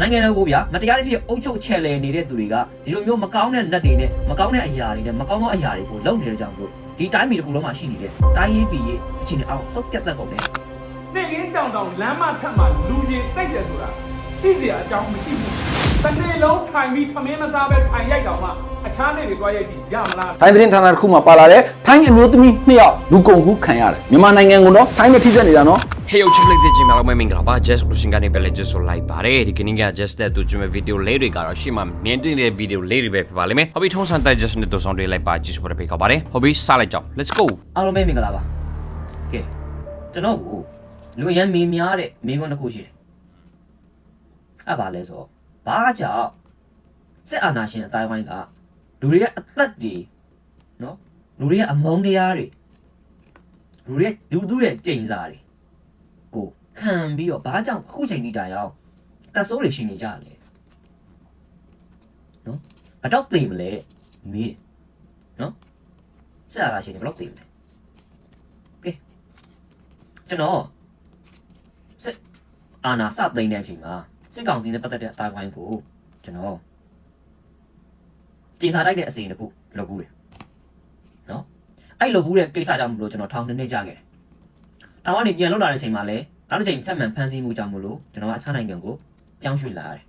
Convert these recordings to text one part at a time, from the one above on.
နိုင်ငံတော်ကိုဗျာမတရားတဲ့ဖြစ်အုပ်ချုပ်ချယ်လှယ်နေတဲ့သူတွေကဒီလိုမျိုးမကောင်းတဲ့နတ်တွေနဲ့မကောင်းတဲ့အရာတွေနဲ့မကောင်းသောအရာတွေကိုလုပ်နေတဲ့ကြောင့်မို့ဒီတိုင်းပြည်တစ်ခုလုံးမှာရှိနေတဲ့တိုင်းရေးပြည်ရေးအခြေအနေအောင်စုပ်ပြတ်တတ်ကုန်တယ်နေကင်းတောင်တောင်လမ်းမထက်မှာလူကြီးတိတ်တယ်ဆိုတာရှိစရာအကြောင်းမရှိဘူး။ တစ်နေ့လုံးထိုင်ပြီးထမင်းမစားပဲထိုင်ရိုက်တော့မှအခြားနေ့တွေတွားရိုက်ကြည့်ရမလားထိုင်းသတင်းဌာနတစ်ခုမှာပါလာတဲ့ထိုင်းအမျိုးသမီးနှစ်ယောက်လူကုန်ကူးခံရတယ်မြန်မာနိုင်ငံကတော့ထိုင်းနဲ့ထိစပ်နေတာနော် Hey ချစ်လိုက်တဲ့ဂျင်မာလုံးမင်္ဂလာပါ Just လို့ရှင်ကနေပဲလေ just ဆိုလိုက်ပါတယ်ဒီကနေ့က just တဲ့သူကျွန်မဗီဒီယိုလေးတွေကတော့ရှေ့မှာမြင်တွေ့တဲ့ဗီဒီယိုလေးတွေပဲဖြစ်ပါလိမ့်မယ်ဟုတ်ပြီထုံးစံတဲ့ just နဲ့တူဆောင်တွေလိုက်ပါကြည့်ဆိုရပေးကြပါတယ်ဟုတ်ပြီစလိုက်ကြအောင် let's go အားလုံးပဲမင်္ဂလာပါကဲကျွန်တော်ကိုလူရန်မင်းများတဲ့မင်းကွန်းတစ်ခုရှိတယ်အဲ့ပါလဲဆိုတော့ ဘာကြောင့်စစ်အာဏာရှင်အတိုင်းဝိုင်းကလူတွေရဲ့အသက်တွေနော်လူတွေရဲ့အမုန်းတရားတွေလူတွေရဲ့ဒူးဒူးရဲ့ကြိမ်စာတွေကိုခံပြီးတော့ဘာကြောင့်အခုချိန်ဒီတိုင်အောင်တက်ဆိုးတွေရှိနေကြလဲနော်ဘာတော့သိမလဲမေးနော်စစ်အာဏာရှင်တွေဘယ်တော့သိမလဲကျွန်တော်စစ်အာနာစသိမ်းတဲ့အချိန်မှာ စစ်ကောင်စီနဲ့ပတ်သက်တဲ့အတိုင်းဝိုင်းကိုကျွန်တော်ကျင်းစားတိုက်တဲ့အစီအစဉ်တစ်ခုလုပ်ဘူးတယ်နော်အဲ့လုပ်ဘူးတဲ့ကိစ္စကြောင့်မလို့ကျွန်တော်ထောင်နှစ်နှစ်ကြာခဲ့တယ်ထောင်ကနေပြန်လွတ်လာတဲ့အချိန်မှာလည်းနောက်တစ်ချိန်ထပ်မံဖမ်းဆီးမှုကြောင့်မလို့ကျွန်တော်ကအခြားနိုင်ငံကိုပြောင်းရွှေ့လာရတယ်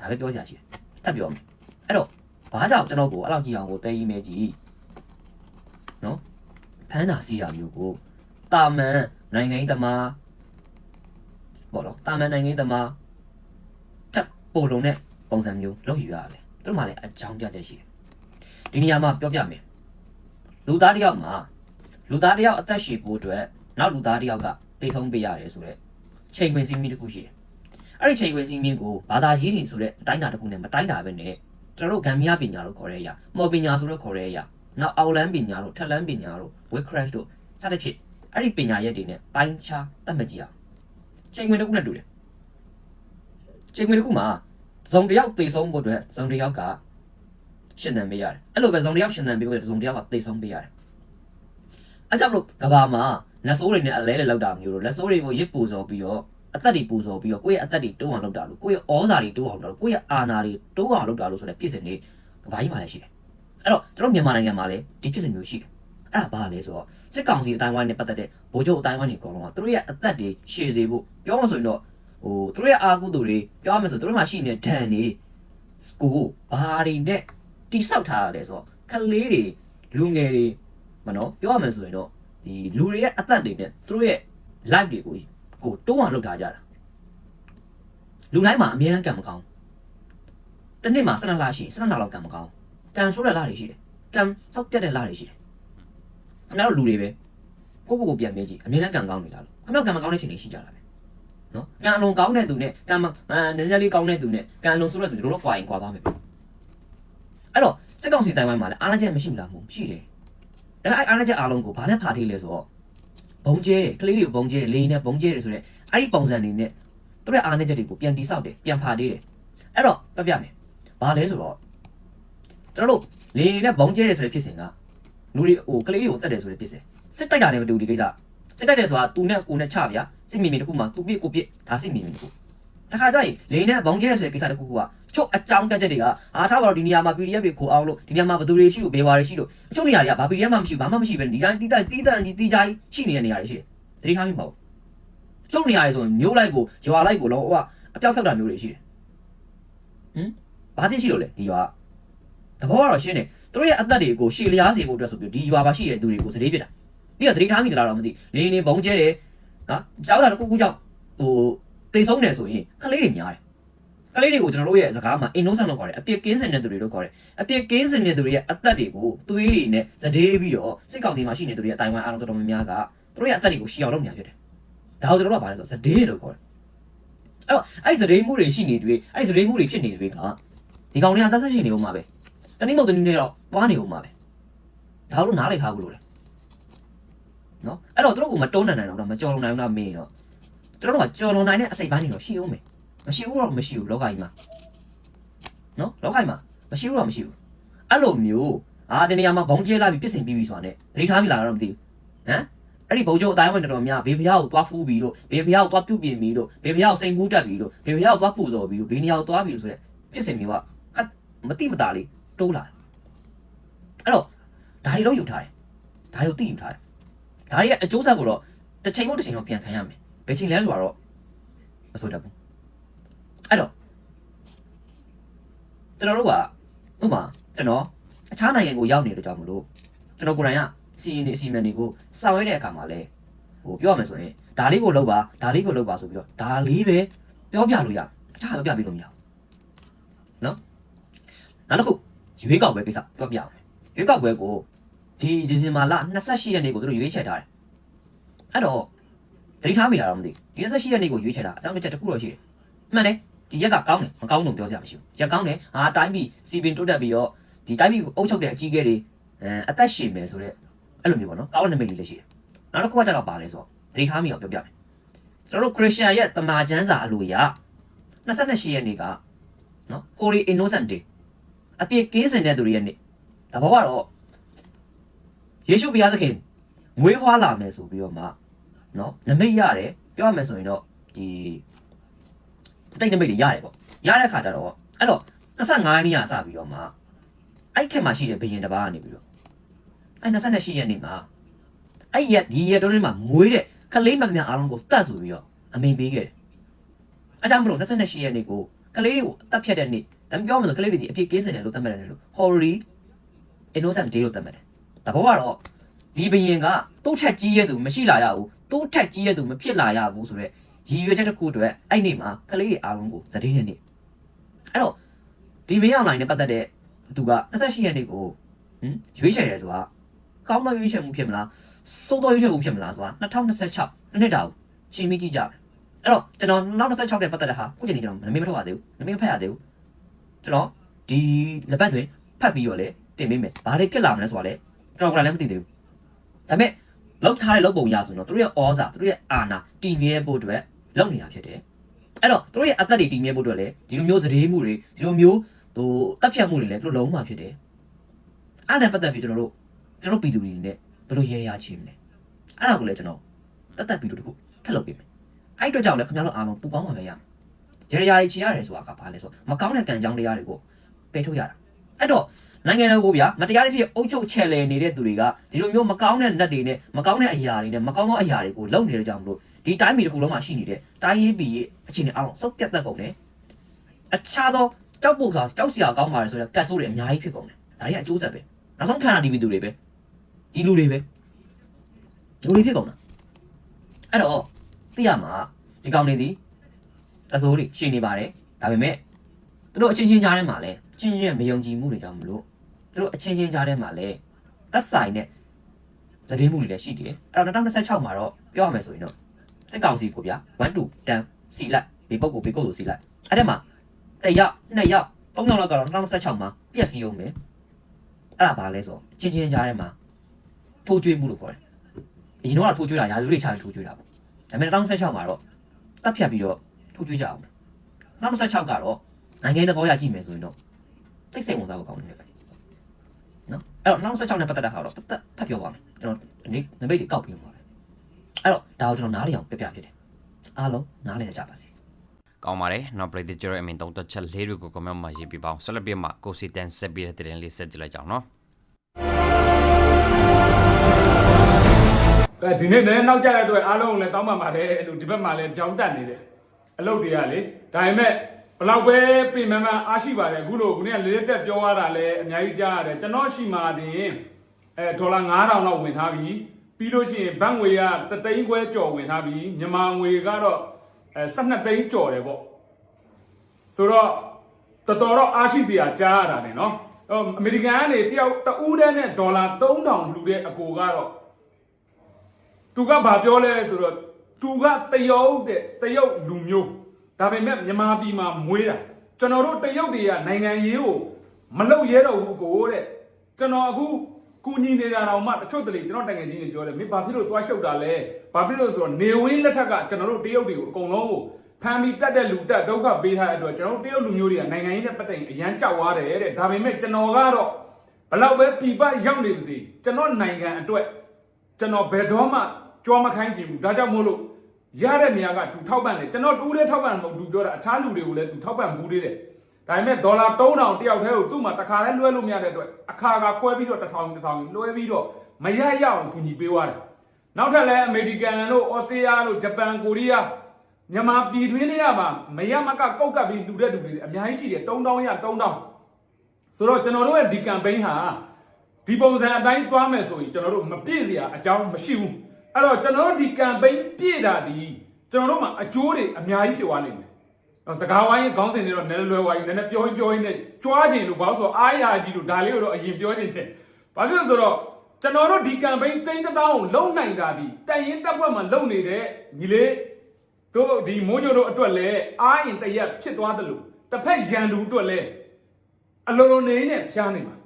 ဒါပဲပြောစရာရှိတယ်ထပ်ပြောမယ်အဲ့တော့ဘာကြောင့်ကျွန်တော်ကိုအဲ့လောက်ကြည့်အောင်ကိုတဲကြီးမဲကြီးနော်ဖမ်းတာစီးတာမျိုးကိုတာမန်နိုင်ငံရေးသမားပေါ့နော်တာမန်နိုင်ငံရေးသမားထ ပ်ပို့လုံးတဲ့ပုံစံမျိုးလုပ်ယူရတယ်သူတို့မှလည်းအကြောင်းပြချက်ရှိတယ်ဒီနေရာမှာပြောပြမယ်လူသားတစ်ယောက်မှာလူသားတစ်ယောက်အသက်ရှည်ဖို့အတွက်နောက်လူသားတစ်ယောက်ကတိတ်ဆုံးပေးရတယ်ဆိုတော့ချိန်ခွင်စီးမီတစ်ခုရှိတယ်အဲ့ဒီချိန်ခွင်စီးမီကိုဘာသာရေးတင်ဆိုတဲ့အတိုင်းအတာတစ်ခုနဲ့မတိုင်းတာပဲနဲ့ကျွန်တော်တို့ဂမ်ဘီယာပညာလို့ခေါ်တဲ့အရာမော်ပညာဆိုလို့ခေါ်တဲ့အရာနောက်အောက်လန်းပညာလို့ထက်လန်းပညာလို့ web crash လို့စသဖြင့်အဲ့ဒီပညာရက်တွေနဲ့ပိုင်းခြားတတ်မှတ်ကြည့်အောင်ချိန်ခွင်တစ်ခုနဲ့တူတယ်ချိန်ခွင်တစ်ခုမှာ ဇုံတစ်ယောက်သေဆုံးဖို့အတွက်ဇုံတစ်ယောက်ကရှင်သန်ပေးရတယ်အဲ့လိုပဲဇုံတစ်ယောက်ရှင်သန်ပေးဖို့ဇုံတစ်ယောက်ကသေဆုံးပေးရတယ်အဲ့ကြောင့်မလို့ကဘာမှာလက်ဆိုးတွေနဲ့အလဲလဲလောက်တာမျိုးလို့လက်ဆိုးတွေကိုရစ်ပူစော်ပြီးတော့အသက်တွေပူစော်ပြီးတော့ကိုယ့်ရဲ့အသက်တွေတိုးအောင်လုပ်တာလို့ကိုယ့်ရဲ့ဩဇာတွေတိုးအောင်လုပ်တာလို့ကိုယ့်ရဲ့အာဏာတွေတိုးအောင်လုပ်တာလို့ဆိုတဲ့ဖြစ်စဉ်တွေကဘာကြီးမှလည်းရှိတယ်အဲ့တော့ကျွန်တော်မြန်မာနိုင်ငံမှာလည်းဒီဖြစ်စဉ်မျိုးရှိတယ်အဲ့ဒါဘာလဲဆိုတော့စစ်ကောင်စီအတိုင်းဝိုင်းနဲ့ပတ်သက်တဲ့ဗိုလ်ချုပ်အတိုင်းဝိုင်းတွေအကုန်လုံးကသူတို့ရဲ့အသက်တွေရှည်စေဖို့ပြောမှဆိုရင်တော့ ဟိုသူတို့ရဲ့အာကုသူတွေပြောမှဆိုသူတို့မှာရှိနေတဲ့ဒဏ်တွေကိုဘာတွေနဲ့တိဆောက်ထားရတယ်ဆိုတော့ကလေးတွေလူငယ်တွေမနော်ပြောရမယ်ဆိုရင်တော့ဒီလူတွေရဲ့အသက်တွေနဲ့သူတို့ရဲ့ live တွေကိုကိုတိုးအောင်လုပ်ထားကြတာလူတိုင်းမှာအများအားကံမကောင်းတစ်နှစ်မှာ12လရှိ12လလောက်ကံမကောင်းကံဆိုးတဲ့လတွေရှိတယ်ကံဆောက်ပြတ်တဲ့လတွေရှိတယ်ခင်ဗျားတို့လူတွေပဲကိုကိုကိုပြန်မေးကြည့်အမြဲတမ်းကံကောင်းနေလားလို့ခင်ဗျားကံမကောင်းတဲ့ချိန်တွေရှိကြတာပဲ နော်ကံအလွန်ကောင်းတဲ့သူနဲ့ကံမအာနည်းနည်းလေးကောင်းတဲ့သူနဲ့ကံအလွန်ဆိုးတဲ့သူတို့တော့ကွာရင်ကွာသွားမယ်ပဲအဲ့တော့စက်ကောင်စီတိုင်ဝိုင်းမှာလည်းအားလည်းချက်မရှိဘူးလားမဟုတ်ရှိတယ်ဒါပေမဲ့အဲ့အားလည်းချက်အားလုံးကိုဘာနဲ့ဖာထေးလဲဆိုတော့ဘုံကျဲတယ်ကလေးတွေကိုဘုံကျဲတယ်လေနဲ့ဘုံကျဲတယ်ဆိုတော့အဲ့ဒီပုံစံတွေနဲ့သူတို့ရဲ့အားနဲ့ချက်တွေကိုပြန်တိဆောက်တယ်ပြန်ဖာထေးတယ်အဲ့တော့ပြပြမယ်ဘာလဲဆိုတော့ကျွန်တော်တို့လေနဲ့ဘုံကျဲတယ်ဆိုတဲ့ဖြစ်စဉ်ကလူတွေဟိုကလေးတွေကိုတတ်တယ်ဆိုတဲ့ပြစ်စင်စစ်တိုက်တာနဲ့မတူဘူးဒီကိစ္စ စစ်တိုက်တယ်ဆိုတာသူနဲ့ကိုနဲ့ချဗျာစစ်မြေမြေတစ်ခုမှာသူပြစ်ကိုပြစ်ဒါစစ်မြေမြေတစ်ခုတစ်ခါကျရင်လေနဲ့ဘောင်ကျဲရဆိုတဲ့ကိစ္စတစ်ခုကချုပ်အကြောင်းတက်ချက်တွေကအားထားပါတော့ဒီနေရာမှာ PDF တွေခိုအောင်လို့ဒီနေရာမှာဘယ်သူတွေရှိလို့ဘယ်ဝါတွေရှိလို့အချို့နေရာတွေကဘာ PDF မှမရှိဘူးဘာမှမရှိပဲဒီတိုင်းတီးတန့်တီးတန့်ကြီးတီးကြိုင်းရှိနေတဲ့နေရာတွေရှိတယ်သတိထားမိမဟုတ်ကျုပ်နေရာတွေဆိုရင်မျိုးလိုက်ကိုရွာလိုက်ကိုလောဟိုကအပြောက်ဖြောက်တာမျိုးတွေရှိတယ်ဟင်ဘာဖြစ်ရှိလို့လဲဒီရွာသဘောကတော့ရှင်းတယ်သူတို့ရဲ့အသက်တွေကိုရှည်လျားစေဖို့အတွက်ဆိုပြီးဒီရွာပါရှိတဲ့သူတွေကိုစတေးပြစ်တာ ပြီးတော့သတိထားမိသလားတော့မသိလေနေဘုံကျဲတယ်နော်ကြောက်တာတစ်ခုခုကြောင့်ဟိုတိတ်ဆုံးတယ်ဆိုရင်ကလေးတွေများတယ်ကလေးတွေကိုကျွန်တော်တို့ရဲ့စကားမှာ innocent လို့ခေါ်တယ်အပြစ်ကင်းစင်တဲ့သူတွေလို့ခေါ်တယ်အပြစ်ကင်းစင်တဲ့သူတွေရဲ့အသက်တွေကိုသွေးတွေနဲ့စတေးပြီးတော့စစ်ကောင်စီမှာရှိနေသူတွေရဲ့အတိုင်းဝိုင်းအားလုံးတော်တော်များများကသူတို့ရဲ့အသက်တွေကိုရှည်အောင်လုပ်နေတာဖြစ်တယ်ဒါကိုကျွန်တော်တို့ကဘာလဲဆိုတော့စတေးလို့ခေါ်တယ်အဲ့တော့အဲ့ဒီစတေးမှုတွေရှိနေတွေအဲ့ဒီစတေးမှုတွေဖြစ်နေတွေကဒီကောင်တွေကသက်သက်ရှိနေဦးမှာပဲတနည်းမဟုတ်တနည်းနဲ့တော့ပွားနေဦးမှာပဲဒါတို့နားလိုက်ထားဘူးလို့လေ နော်အဲ့တော့တို့ကမတုံးနိုင်နိုင်တော့မကြော်လွန်နိုင်တော့မေးတော့ကျွန်တော်တို့ကကြော်လွန်နိုင်တဲ့အစိတ်ပိုင်းတွေတော့ရှိဦးမယ်မရှိဘူးတော့မရှိဘူးလောကကြီးမှာနော်လောကကြီးမှာမရှိဘူးတော့မရှိဘူးအဲ့လိုမျိုးအာဒီနေရာမှာဘုံကျဲလာပြီးပြစ်စင်ပြီးပြီဆိုတာ ਨੇ ဒိထားမိလာတော့မသိဘူးဟမ်အဲ့ဒီဘုံကျုံအတိုင်းဝင်တော်တော်များဘေဖျားကိုသွားဖူးပြီးတော့ဘေဖျားကိုသွားပြုတ်ပြင်ပြီးတော့ဘေဖျားကိုစိန်ကူးတက်ပြီးတော့ဘေဖျားကိုသွားပူဇော်ပြီးတော့ဘေနေရာကိုသွားပြီးလို့ဆိုတဲ့ဖြစ်စဉ်မျိုးကခက်မတိမတာလေးတိုးလာတယ်အဲ့တော့ဒါတွေတော့ယူထားတယ်ဒါတွေကိုသိယူထားတယ် ဒါတွေရဲ့အကျိုးဆက်ကိုတော့တစ်ချိန်မို့တစ်ချိန်တော့ပြန်ခံရမယ်ဘယ်ချိန်လဲဆိုတော့မဆိုတတ်ဘူးအဲ့တော့ကျွန်တော်တို့ကဥပမာကျွန်တော်အခြားနိုင်ငံကိုရောက်နေတဲ့ကြောင့်မလို့ကျွန်တော်ကိုယ်တိုင်ကစီရင်နေအစီအမံတွေကိုစောင့်ရတဲ့အခါမှာလဲဟိုပြောရမယ်ဆိုရင်ဒါလေးကိုလုပ်ပါဒါလေးကိုလုပ်ပါဆိုပြီးတော့ဒါလေးပဲပြောပြလို့ရအခြားပြောပြပေးလို့မရဘူးနော်နောက်တစ်ခုရွေးကောက်ပွဲကိစ္စပြောပြအောင်ရွေးကောက်ပွဲကို ဒီဒီဇင်ဘာလ28ရက်နေ့ကိုသူတို့ရွေးချယ်ထားတယ်အဲ့တော့တတိထားမိတာတော့မသိဘူးဒီ28ရက်နေ့ကိုရွေးချယ်တာအကြောင်းတစ်ချက်တစ်ခုတော့ရှိတယ်မှန်တယ်ဒီရက်ကကောင်းတယ်မကောင်းလို့ပြောစရာမရှိဘူးရက်ကောင်းတယ်ဟာတိုင်းပြည်စီပင်တိုးတက်ပြီးတော့ဒီတိုင်းပြည်ကိုအုပ်ချုပ်တဲ့အကြီးအကဲတွေအဲအသက်ရှင်မယ်ဆိုတော့အဲ့လိုမျိုးပေါ့နော်ကောင်းတဲ့နမိတ်လေးလည်းရှိတယ်နောက်တစ်ခုကကျတော့ပါလဲဆိုတော့တတိထားမိအောင်ပြောပြမယ်ကျွန်တော်တို့ခရစ်ယာန်ရဲ့တမန်ကျမ်းစာအလိုအရ28ရက်နေ့ကနော် Holy Innocent Day အပြစ်ကင်းစင်တဲ့သူတွေရဲ့နေ့ဒါဘောကတော့ ယေရှုဘုရားသခင်မွေးဖွားလာမယ်ဆိုပြီးတော့မှနော်နမိတ်ရတယ်ပြောရမယ်ဆိုရင်တော့ဒီတိတ်နမိတ်တွေရတယ်ပေါ့ရတဲ့ခါကျတော့အဲ့တော့25ရက်နေ့ကစပြီးတော့မှအဲ့ခက်မှာရှိတဲ့ဘယင်တစ်ပါးကနေပြီးတော့အဲ့28ရက်နေ့မှာအဲ့ရက်ဒီရက်တော့မှာမွေးတဲ့ကလေးမမြအားလုံးကိုတတ်ဆိုပြီးတော့အမိန်ပေးခဲ့တယ်အဲကြောင့်မလို့28ရက်နေ့ကိုကလေးတွေကိုတတ်ဖြတ်တဲ့နေ့ဒါပြောမှဆိုကလေးတွေဒီအဖြစ်ကင်းစင်တယ်လို့သတ်မှတ်တယ်လို့ Holy Innocent Day လို့သတ်မှတ်တယ် ဒါဘောကတော့ဒီဘယင်ကတုတ်ထက်ကြီးရဲ့သူမရှိလာရဘူးတုတ်ထက်ကြီးရဲ့သူမဖြစ်လာရဘူးဆိုတော့ရည်ရွယ်ချက်တစ်ခုအတွက်အဲ့နေ့မှာကလေးတွေအားလုံးကိုဇတိတဲ့နေ့အဲ့တော့ဒီမင်းအောင်လိုင်းနဲ့ပတ်သက်တဲ့သူက28ရက်နေ့ကိုဟင်ရွေးချယ်ရဲဆိုတာကောင်းသောရွေးချယ်မှုဖြစ်မလားစိုးသောရွေးချယ်မှုဖြစ်မလားဆိုတာ2026နှစ်တာကိုရှင်းပြီးကြည့်ကြမယ်အဲ့တော့ကျွန်တော်2026နဲ့ပတ်သက်တဲ့ဟာခုချိန်ကြီးကျွန်တော်မမေ့မထုတ်ရသေးဘူးမမေ့မဖတ်ရသေးဘူးကျွန်တော်ဒီလက်ပတ်တွင်ဖတ်ပြီးတော့လေတင်ပေးမယ်ဘာတွေဖြစ်လာမလဲဆိုတာလေ ကျွန်တော်ကလည်းမသိသေးဘူးဒါပေမဲ့လောက်ထားတဲ့လောက်ပုံရဆိုတော့သူတို့ရဲ့ဩဇာသူတို့ရဲ့အာဏာတည်မြဲဖို့အတွက်လုပ်နေတာဖြစ်တယ်အဲ့တော့သူတို့ရဲ့အသက်တွေတည်မြဲဖို့အတွက်လည်းဒီလိုမျိုးစရေမှုတွေဒီလိုမျိုးဟိုတက်ဖြတ်မှုတွေလည်းသူတို့လုံးမှာဖြစ်တယ်အဲ့ဒါနဲ့ပတ်သက်ပြီးကျွန်တော်တို့ကျွန်တော်ပြည်သူတွေနဲ့ဘယ်လိုရေရရချင်းမလဲအဲ့ဒါကိုလည်းကျွန်တော်တက်တက်ပြီးတော့တခုထပ်လုပ်ပေးမယ်အဲ့အတွက်ကြောင့်လည်းခင်ဗျားတို့အားလုံးပူပေါင်းမှာပဲရမယ်ရေရရချီရတယ်ဆိုတာကဘာလဲဆိုမကောင်းတဲ့ကံကြောင်းတရားတွေကိုပယ်ထုတ်ရတာအဲ့တော့ နိုင်ငံတော်ကိုဗျာမတရားတဲ့ဖြစ်အုပ်ချုပ်ချယ်လေနေတဲ့သူတွေကဒီလိုမျိုးမကောင်းတဲ့နတ်တွေနဲ့မကောင်းတဲ့အရာတွေနဲ့မကောင်းသောအရာတွေကိုလုပ်နေတဲ့ကြောင့်မလို့ဒီတိုင်းပြည်တစ်ခုလုံးမှာရှိနေတဲ့တိုင်းရေးပြည်ရဲ့အခြေအနေအားလုံးစုပ်ပြတ်တတ်ကုန်တယ်အခြားသောကြောက်ဖို့ကကြောက်စရာကောင်းပါတယ်ဆိုတော့ကတ်ဆိုးတွေအများကြီးဖြစ်ကုန်တယ်ဒါတွေကအကျိုးဆက်ပဲနောက်ဆုံးခံရဒီပြည်သူတွေပဲဒီလူတွေပဲလူတွေဖြစ်ကုန်တာအဲ့တော့သိရမှာဒီကောင်တွေဒီတဆိုးတွေရှိနေပါတယ်ဒါပေမဲ့သူတို့အချင်းချင်းကြားထဲမှာလဲအချင်းချင်းရဲ့မယုံကြည်မှုတွေကြောင့်မလို့ သူတို့အချင်းချင်းကြားထဲမှာလဲသက်ဆိုင်တဲ့သတင်းမှုတွေလည်းရှိတယ်အဲ့တော့2026မှာတော့ပြောရမယ်ဆိုရင်တော့စစ်ကောင်စီကိုဗျာ1 2 10စီလိုက်ဘေပုတ်ကိုဘေကုတ်ကိုစီလိုက်အဲ့ဒါမှာတစ်ယောက်နှစ်ယောက်သုံးယောက်လောက်ကတော့2026မှာပြည့်စည်အောင်မယ်အဲ့ဒါဘာလဲဆိုအချင်းချင်းကြားထဲမှာထိုးကျွေးမှုလို့ခေါ်တယ်အရင်တော့ထိုးကျွေးတာရာဇဝတ်ချာထိုးကျွေးတာပေါ့ဒါပေမဲ့2026မှာတော့တက်ဖြတ်ပြီးတော့ထိုးကျွေးကြအောင်2026ကတော့နိုင်ငံသဘောရကြည့်မယ်ဆိုရင်တော့တိတ်စိတ်ဝင်စားဖို့ကောင်းတယ်ပဲနော် အဲ့တော့2026နဲ့ပတ်သက်တဲ့ဟာတော့တက်တက်ထပ်ပြောပါမယ်ကျွန်တော်ဒီနမိတ်တွေကောက်ပြီးပါမယ်အဲ့တော့ဒါကိုကျွန်တော်နားလည်အောင်ပြပြဖြစ်တယ်အားလုံးနားလည်ကြပါစေကောင်းပါတယ်နောက်ပရိသတ်ကျတော့အမင်တုံးတက်ချက်လေးတွေကို comment မှာရေးပြပါအောင်ဆက်လက်ပြီးမှကိုစီတန်ဆက်ပြီးတဲ့တင်လေးဆက်ကြည့်လိုက်ကြအောင်နော်အဲဒီနေ့လည်းနောက်ကျတဲ့အတွက်အားလုံးကိုလည်းတောင်းပန်ပါတယ်အဲ့လိုဒီဘက်မှာလည်းကြောင်းတက်နေတယ်အလုပ်တွေကလေဒါပေမဲ့ဘ လောက်ပဲပြင်မမအားရှိပါတယ်အခုလို့ခုနကလေးတက်ပြောရတာလည်းအများကြီးကြားရတယ်ကျွန်တော်ရှိမှတင်အဲဒေါ်လာ9000လောက်ဝင်ထားပြီပြီးလို့ရှိရင်ဘတ်ငွေကတသိန်းခွဲကျော်ဝင်ထားပြီမြန်မာငွေကတော့အဲ12သိန်းကျော်တယ်ပေါ့ဆိုတော့တော်တော်တော့အားရှိစရာကြားရတာနေနော်အမေရိကန်ကနေတယောက်တဦးတည်းနဲ့ဒေါ်လာ3000လှူတဲ့အကိုကတော့သူကဘာပြောလဲဆိုတော့သူကတရုတ်တဲ့တရုတ်လူမျိုး ဒါပေမဲ့မြန်မာပြည်မှာမွေးတာကျွန်တော်တို့တရုတ်တွေကနိုင်ငံရေးကိုမလုပ်ရဲတော့ဘူးကိုတဲ့ကျွန်တော်အခုကူညီနေတာတော့မှတချို့တလေကျွန်တော်တငယ်ချင်းတွေပြောတယ်မင်းဘာဖြစ်လို့သွားရှုပ်တာလဲဘာဖြစ်လို့ဆိုတော့နေဝင်းလက်ထက်ကကျွန်တော်တို့တရုတ်တွေကိုအကုန်လုံးကိုဖမ်းပြီးတတ်တဲ့လူတက်ဒုက္ခပေးထားတဲ့အတွက်ကျွန်တော်တို့တရုတ်လူမျိုးတွေကနိုင်ငံရေးနဲ့ပတ်သက်ရင်အရန်ကြောက်သွားတယ်တဲ့ဒါပေမဲ့ကျွန်တော်ကတော့ဘလောက်ပဲပြည်ပရောက်နေပါစေကျွန်တော်နိုင်ငံအတွက်ကျွန်တော်ဘယ်တော့မှကြောမခိုင်းချင်ဘူးဒါကြောင့်မို့လို့ ရတဲ့နေရာကသူထောက်ပံ့တယ်ကျွန်တော်တူးလေးထောက်ပံ့မဟုတ်သူပြောတာအခြားလူတွေကိုလည်းသူထောက်ပံ့ဘူးသေးတယ်ဒါပေမဲ့ဒေါ်လာ3000တယောက်တည်းကိုသူ့မှာတစ်ခါတည်းလွှဲလို့မရတဲ့အတွက်အခါကခွဲပြီးတော့1000 1000လွှဲပြီးတော့မရရအောင်ကူညီပေးသွားတယ်နောက်ထပ်လည်းအမေရိကန်တို့ဩစတြေးလျတို့ဂျပန်ကိုရီးယားမြန်မာပြည်တွင်းတွေကပါမရမကကောက်ကပ်ပြီးလူတဲ့လူတွေအများကြီးရှိတယ်3000ရ3000ဆိုတော့ကျွန်တော်တို့ရဲ့ဒီ campaign ဟာဒီပုံစံအတိုင်းတွားမယ်ဆိုရင်ကျွန်တော်တို့မပြည့်စရာအကြောင်းမရှိဘူး အဲ့တော့ကျွန်တော်တို့ဒီ campaign ပြည့်တာဒီကျွန်တော်တို့မှာအကျိုးတွေအများကြီးဖြစ်သွားလိမ့်မယ်တော့စကားဝိုင်းရဲ့ခေါင်းစဉ်တွေတော့နည်းနည်းလွယ်သွားပြီနည်းနည်းပြောရင်းပြောရင်းနဲ့ကြွားခြင်းလို့ဘာလို့ဆိုတော့အားရကြီးလို့ဒါလေးကိုတော့အရင်ပြောခြင်းနဲ့ဘာဖြစ်လို့ဆိုတော့ကျွန်တော်တို့ဒီ campaign တိမ့်တစ်တောင်းကိုလုံနိုင်တာဒီတိုင်ရင်တက်ဖွဲ့မှာလုံနေတဲ့ညီလေးတို့ဒီမိုးညိုတို့အတွက်လည်းအားရင်တရက်ဖြစ်သွားတယ်လို့တစ်ဖက်ရန်သူအတွက်လည်းအလုံးလုံးနေနဲ့ဖျားနေမှာ